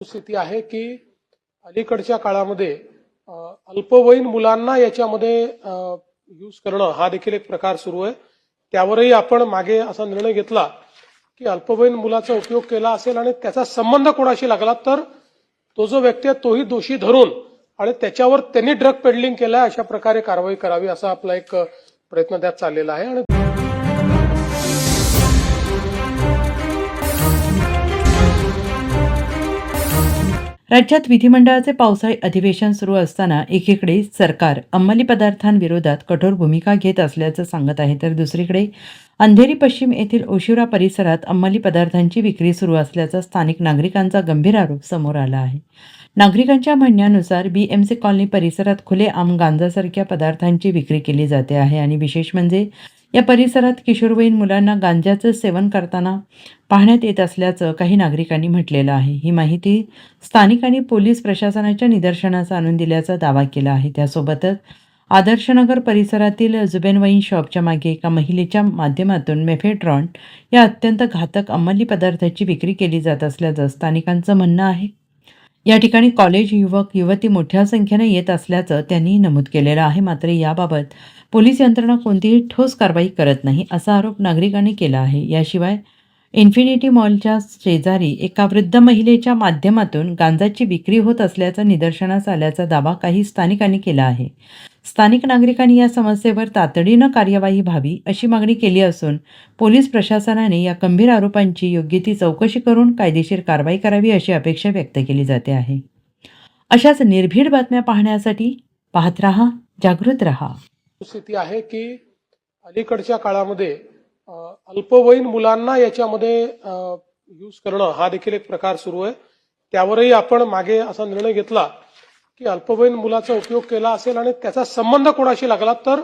स्थिती आहे की अलीकडच्या काळामध्ये अल्पवयीन मुलांना याच्यामध्ये यूज करणं हा देखील एक प्रकार सुरू आहे. त्यावरही आपण मागे असा निर्णय घेतला की अल्पवयीन मुलाचा उपयोग केला असेल आणि त्याचा संबंध कोणाशी लागला तर तो जो व्यक्ती आहे तोही दोषी धरून आणि त्याच्यावर त्यांनी ड्रग पेडलिंग केलाय अशा प्रकारे कारवाई करावी असा आपला एक प्रयत्न त्यात चाललेला आहे. आणि राज्यात विधिमंडळाचे पावसाळी अधिवेशन सुरू असताना एकीकडे सरकार अंमली पदार्थांविरोधात कठोर भूमिका घेत असल्याचं सांगत आहे तर दुसरीकडे अंधेरी पश्चिम येथील ओशिवरा परिसरात अंमली पदार्थांची विक्री सुरू असल्याचा स्थानिक नागरिकांचा गंभीर आरोप समोर आला आहे. नागरिकांच्या म्हणण्यानुसार बी एम सी कॉलनी परिसरात खुले आम गांजासारख्या पदार्थांची विक्री केली जाते आहे आणि विशेष म्हणजे या परिसरात किशोरवयीन मुलांना गांजाचं सेवन करताना पाहण्यात येत असल्याचं काही नागरिकांनी म्हटलेलं आहे. ही माहिती स्थानिकांनी पोलीस प्रशासनाच्या निदर्शनास आणून दिल्याचा दावा केला आहे. त्यासोबतच आदर्शनगर परिसरातील जुबेनवाईन शॉपच्या मागे एका महिलेच्या माध्यमातून मेफेड्रॉन या अत्यंत घातक अंमली पदार्थाची विक्री केली जात असल्याचं स्थानिकांचं म्हणणं आहे. या ठिकाणी कॉलेज युवक युवती मोठ्या संख्येने येत असल्याचं त्यांनी नमूद केलेलं आहे. मात्र याबाबत पोलीस यंत्रणा कोणतीही ठोस कारवाई करत नाही असा आरोप नागरिकांनी केला आहे. याशिवाय इन्फिनिटी मॉलच्या शेजारी एका वृद्ध महिलेच्या माध्यमातून गांजाची विक्री होत असल्याचं निदर्शनास आल्याचा दावा काही स्थानिकांनी केला आहे. स्थानिक नागरिकांनी या समस्येवर तातडीनं कार्यवाही व्हावी अशी मागणी केली असून पोलीस प्रशासनाने या गंभीर आरोपांची योग्य ती चौकशी करून कायदेशीर कारवाई करावी अशी अपेक्षा व्यक्त केली जाते आहे. अशाच निर्भीड बातम्या पाहण्यासाठी पाहत रहा जागृत रहा. स्थिती आहे की अलीकडच्या काळामध्ये अल्पवयीन मुलांना याच्यामध्ये यूज करणं हा देखील एक प्रकार सुरू आहे. त्यावरही आपण मागे असा निर्णय घेतला की अल्पवयीन मुलाचा उपयोग केला असेल आणि त्याचा संबंध कोणाशी लागला तर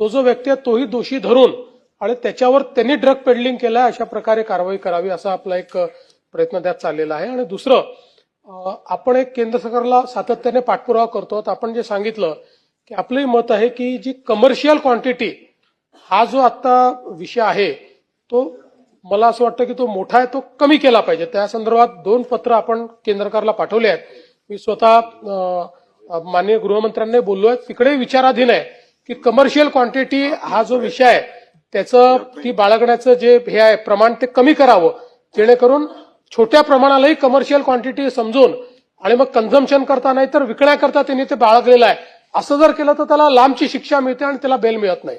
तो जो व्यक्ती आहे तोही दोषी धरून आणि त्याच्यावर त्यांनी ड्रग पेडलिंग केलाय अशा प्रकारे कारवाई करावी असा आपला एक प्रयत्न त्यात चाललेला आहे. आणि दुसरं आपण एक केंद्र सरकारला सातत्याने पाठपुरावा करतो. आपण जे सांगितलं की आपलंही मत आहे की जी कमर्शियल क्वांटिटी हा जो आता विषय आहे तो मला असं वाटतं की तो मोठा आहे तो कमी केला पाहिजे. त्या संदर्भात दोन पत्र आपण केंद्र सरकारला पाठवले आहेत. मी स्वतः माननीय गृहमंत्र्यांनी बोललोय. तिकडे विचाराधीन आहे की कमर्शियल क्वांटिटी हा जो विषय आहे त्याचं ती बाळगण्याचं जे हे आहे प्रमाण ते कमी करावं. जेणेकरून छोट्या प्रमाणालाही कमर्शियल क्वांटिटी समजून आणि मग कन्झम्पशन करता नाही तर विकण्याकरता त्यांनी ते बाळगलेलं आहे. असं जर केलं तर त्याला लांबची शिक्षा मिळते आणि त्याला बेल मिळत नाही.